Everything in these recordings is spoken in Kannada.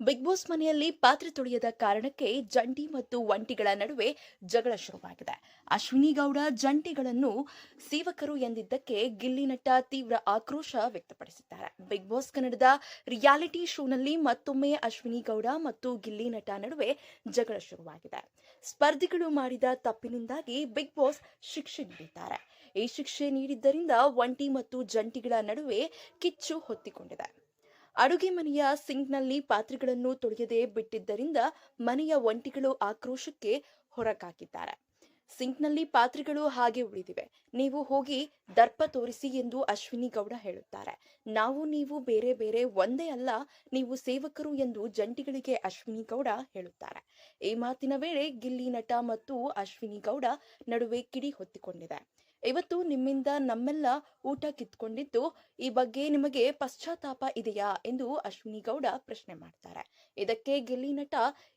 ಬಿಗ್ ಬಾಸ್ ಮನೆಯಲ್ಲಿ ಪಾತ್ರೆ ತೊಳೆಯದ ಕಾರಣಕ್ಕೆ ಜಂಟಿ ಮತ್ತು ಒಂಟಿಗಳ ನಡುವೆ ಜಗಳ ಶುರುವಾಗಿದೆ. ಅಶ್ವಿನಿ ಗೌಡ ಜಂಟಿಗಳನ್ನು ಸೇವಕರು ಎಂದಿದ್ದಕ್ಕೆ ಗಿಲ್ಲಿ ನಟ ತೀವ್ರ ಆಕ್ರೋಶ ವ್ಯಕ್ತಪಡಿಸಿದ್ದಾರೆ. ಬಿಗ್ ಬಾಸ್ ಕನ್ನಡದ ರಿಯಾಲಿಟಿ ಶೋನಲ್ಲಿ ಮತ್ತೊಮ್ಮೆ ಅಶ್ವಿನಿ ಗೌಡ ಮತ್ತು ಗಿಲ್ಲಿ ನಟ ನಡುವೆ ಜಗಳ ಶುರುವಾಗಿದೆ. ಸ್ಪರ್ಧಿಗಳು ಮಾಡಿದ ತಪ್ಪಿನಿಂದಾಗಿ ಬಿಗ್ ಬಾಸ್ ಶಿಕ್ಷೆ ನೀಡಿದ್ದಾರೆ. ಈ ಶಿಕ್ಷೆ ನೀಡಿದ್ದರಿಂದ ಒಂಟಿ ಮತ್ತು ಜಂಟಿಗಳ ನಡುವೆ ಕಿಚ್ಚು ಹೊತ್ತಿಕೊಂಡಿದೆ. ಅಡುಗೆ ಮನೆಯ ಸಿಂಕ್ನಲ್ಲಿ ಪಾತ್ರೆಗಳನ್ನು ತೊಳೆಯದೆ ಬಿಟ್ಟಿದ್ದರಿಂದ ಮನೆಯ ಒಂಟಿಗಳು ಆಕ್ರೋಶಕ್ಕೆ ಹೊರಕಾಕಿದ್ದಾರೆ ಸಿಂಕ್ನಲ್ಲಿ ಪಾತ್ರೆಗಳು ಹಾಗೆ ಉಳಿದಿವೆ. ನೀವು ಹೋಗಿ ದರ್ಪ ತೋರಿಸಿ ಎಂದು ಅಶ್ವಿನಿ ಗೌಡ ಹೇಳುತ್ತಾರೆ. ನಾವು ನೀವು ಬೇರೆ ಬೇರೆ ಒಂದೇ ಅಲ್ಲ, ನೀವು ಸೇವಕರು ಎಂದು ಜಂಟಿಗಳಿಗೆ ಅಶ್ವಿನಿ ಗೌಡ ಹೇಳುತ್ತಾರೆ. ಈ ಮಾತಿನ ವೇಳೆ ಗಿಲ್ಲಿ ನಟ ಮತ್ತು ಅಶ್ವಿನಿ ಗೌಡ ನಡುವೆ ಕಿಡಿ ಹೊತ್ತಿಕೊಂಡಿದೆ. ಇವತ್ತು ನಿಮ್ಮಿಂದ ನಮ್ಮೆಲ್ಲ ಊಟ ಕಿತ್ಕೊಂಡಿದ್ದು ಈ ಬಗ್ಗೆ ನಿಮಗೆ ಪಶ್ಚಾತ್ತಾಪ ಇದೆಯಾ ಎಂದು ಅಶ್ವಿನಿ ಗೌಡ ಪ್ರಶ್ನೆ ಮಾಡ್ತಾರೆ. ಇದಕ್ಕೆ ಗೆಲ್ಲಿ ನಟ,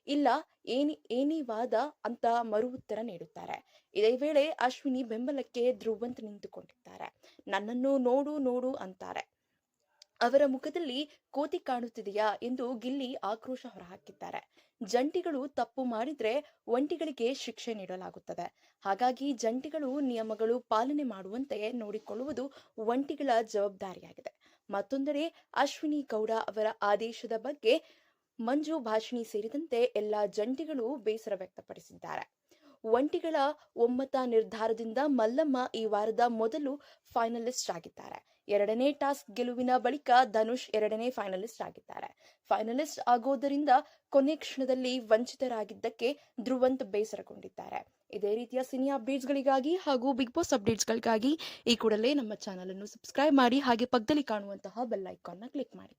ಇಲ್ಲ, ಏನಿ ಏನಿ ವಾದ ಅಂತ ಮರು ಉತ್ತರ ನೀಡುತ್ತಾರೆ. ಇದೇ ವೇಳೆ ಅಶ್ವಿನಿ ಬೆಂಬಲಕ್ಕೆ ಧ್ರುವಂತ್ ನಿಂತುಕೊಂಡಿದ್ದಾರೆ. ನನ್ನನ್ನು ನೋಡು ನೋಡು ಅಂತಾರೆ. ಅವರ ಮುಖದಲ್ಲಿ ಕೋತಿ ಕಾಣುತ್ತಿದೆಯಾ ಎಂದು ಗಿಲ್ಲಿ ಆಕ್ರೋಶ ಹೊರಹಾಕಿದ್ದಾರೆ. ಜಂಟಿಗಳು ತಪ್ಪು ಮಾಡಿದ್ರೆ ಒಂಟಿಗಳಿಗೆ ಶಿಕ್ಷೆ ನೀಡಲಾಗುತ್ತದೆ. ಹಾಗಾಗಿ ಜಂಟಿಗಳು ನಿಯಮಗಳು ಪಾಲನೆ ಮಾಡುವಂತೆ ನೋಡಿಕೊಳ್ಳುವುದು ಒಂಟಿಗಳ ಜವಾಬ್ದಾರಿಯಾಗಿದೆ. ಮತ್ತೊಂದೆಡೆ ಅಶ್ವಿನಿ ಗೌಡ ಅವರ ಆದೇಶದ ಬಗ್ಗೆ ಮಂಜು ಭಾಷಿಣಿ ಸೇರಿದಂತೆ ಎಲ್ಲ ಜಂಟಿಗಳು ಬೇಸರ ವ್ಯಕ್ತಪಡಿಸಿದ್ದಾರೆ. ಒಂಟಿಗಳ ಒಮ್ಮತ ನಿರ್ಧಾರದಿಂದ ಮಲ್ಲಮ್ಮ ಈ ವಾರದ ಮೊದಲು ಫೈನಲಿಸ್ಟ್ ಆಗಿದ್ದಾರೆ. ಎರಡನೇ ಟಾಸ್ಕ್ ಗೆಲುವಿನ ಬಳಿಕ ಧನುಷ್ ಎರಡನೇ ಫೈನಲಿಸ್ಟ್ ಆಗಿದ್ದಾರೆ. ಫೈನಲಿಸ್ಟ್ ಆಗೋದರಿಂದ ಕೊನೆ ಕ್ಷಣದಲ್ಲಿ ವಂಚಿತರಾಗಿದ್ದಕ್ಕೆ ಧ್ರುವಂತ್ ಬೇಸರಗೊಂಡಿದ್ದಾರೆ. ಇದೇ ರೀತಿಯ ಸಿನಿ ಅಪ್ಡೇಟ್ಸ್ಗಳಿಗಾಗಿ ಹಾಗೂ ಬಿಗ್ ಬಾಸ್ ಅಪ್ಡೇಟ್ಸ್ಗಳಿಗಾಗಿ ಈ ಕೂಡಲೇ ನಮ್ಮ ಚಾನಲ್ ಅನ್ನು ಸಬ್ಸ್ಕ್ರೈಬ್ ಮಾಡಿ ಹಾಗೆ ಪಕ್ಕದಲ್ಲಿ ಕಾಣುವಂತಹ ಬೆಲ್ ಐಕಾನ್ನ ಕ್ಲಿಕ್ ಮಾಡಿ.